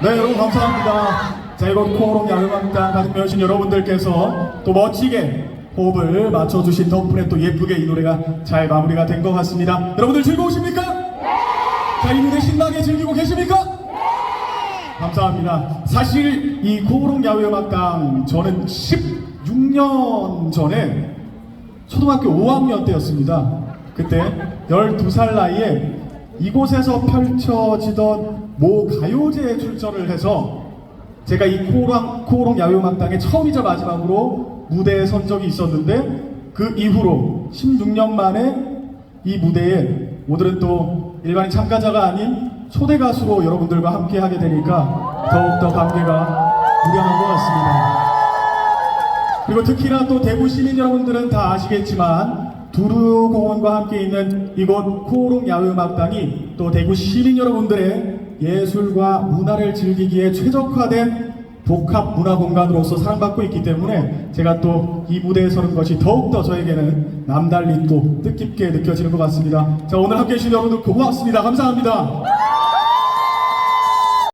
네, 여러분 감사합니다. 자, 이곳 코오롱 야외광장 가득 메우신 여러분들께서 또 멋지게 호흡을 맞춰주신 덕분에 또 예쁘게 이 노래가 잘 마무리가 된 것 같습니다. 여러분들 즐거우십니까? 자, 이 무대 신나게 즐기고 계십니까? 감사합니다. 사실 이 코오롱 야외음악당 저는 16년 전에 초등학교 5학년 때였습니다. 그때 12살 나이에 이곳에서 펼쳐지던 모 가요제에 출전을 해서 제가 이 코오롱, 코오롱 야외음악당의 처음이자 마지막으로 무대에 선 적이 있었는데 그 이후로 16년 만에 이 무대에 오늘은 또 일반인 참가자가 아닌 초대 가수로 여러분들과 함께 하게 되니까 더욱더 감개가 무량한 것 같습니다. 그리고 특히나 또 대구 시민 여러분들은 다 아시겠지만 두루공원과 함께 있는 이곳 코오롱 야외음악당이 또 대구 시민 여러분들의 예술과 문화를 즐기기에 최적화된 복합 문화 공간으로서 사랑받고 있기 때문에 제가 또 이 무대에 서는 것이 더욱더 저에게는 남달리 또 뜻깊게 느껴지는 것 같습니다. 자 오늘 함께 해 주신 여러분들 고맙습니다. 감사합니다.